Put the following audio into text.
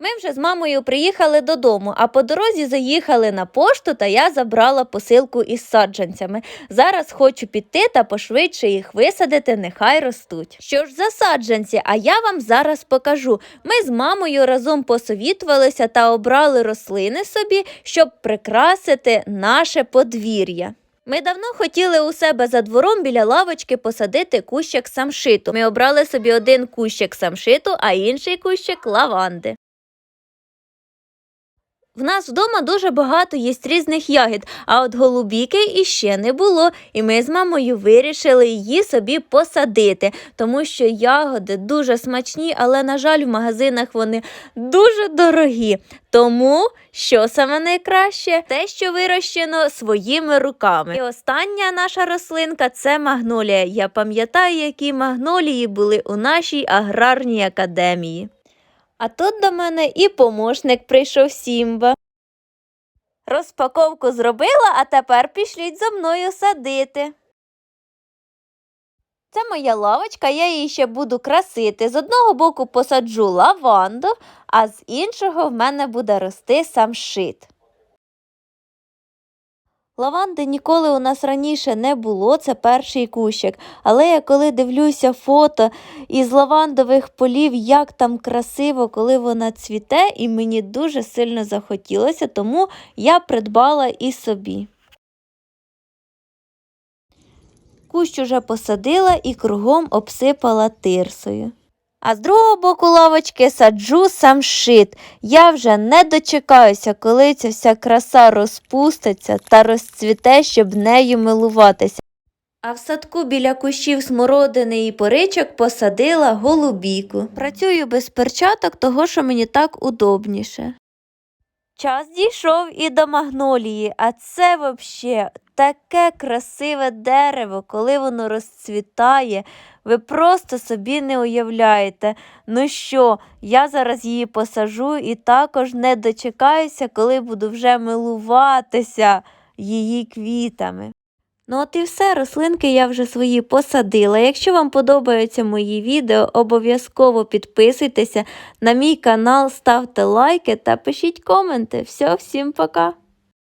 Ми вже з мамою приїхали додому, а по дорозі заїхали на пошту, та я забрала посилку із саджанцями. Зараз хочу піти та пошвидше їх висадити, нехай ростуть. Що ж за саджанці? А я вам зараз покажу. Ми з мамою разом посовітувалися та обрали рослини собі, щоб прикрасити наше подвір'я. Ми давно хотіли у себе за двором біля лавочки посадити кущик самшиту. Ми обрали собі один кущик самшиту, а інший кущик лаванди. В нас вдома дуже багато є різних ягід, а от голубіки іще не було, і ми з мамою вирішили її собі посадити, тому що ягоди дуже смачні, але, на жаль, в магазинах вони дуже дорогі. Тому що саме найкраще? Те, що вирощено своїми руками. І остання наша рослинка це магнолія. Я пам'ятаю, які магнолії були у нашій аграрній академії. А тут до мене і помощник прийшов Сімба. Розпаковку зробила, а тепер пішліть за мною садити. Це моя лавочка, я її ще буду красити. З одного боку посаджу лаванду, а з іншого в мене буде рости самшит. Лаванди ніколи у нас раніше не було, це перший кущик. Але я коли дивлюся фото із лавандових полів, як там красиво, коли вона цвіте, і мені дуже сильно захотілося, тому я придбала і собі. Кущ уже посадила і кругом обсипала тирсою. А з другого боку лавочки саджу самшит. Я вже не дочекаюся, коли ця вся краса розпуститься та розцвіте, щоб нею милуватися. А в садку біля кущів смородини і поричок посадила голубіку. Працюю без перчаток, того що мені так удобніше. Час дійшов і до магнолії, а це взагалі таке красиве дерево, коли воно розцвітає. Ви просто собі не уявляєте. Ну що, я зараз її посажу і також не дочекаюся, коли буду вже милуватися її квітами. Ну от і все, рослинки я вже свої посадила. Якщо вам подобаються мої відео, обов'язково підписуйтеся на мій канал, ставте лайки та пишіть коменти. Все, всім пока!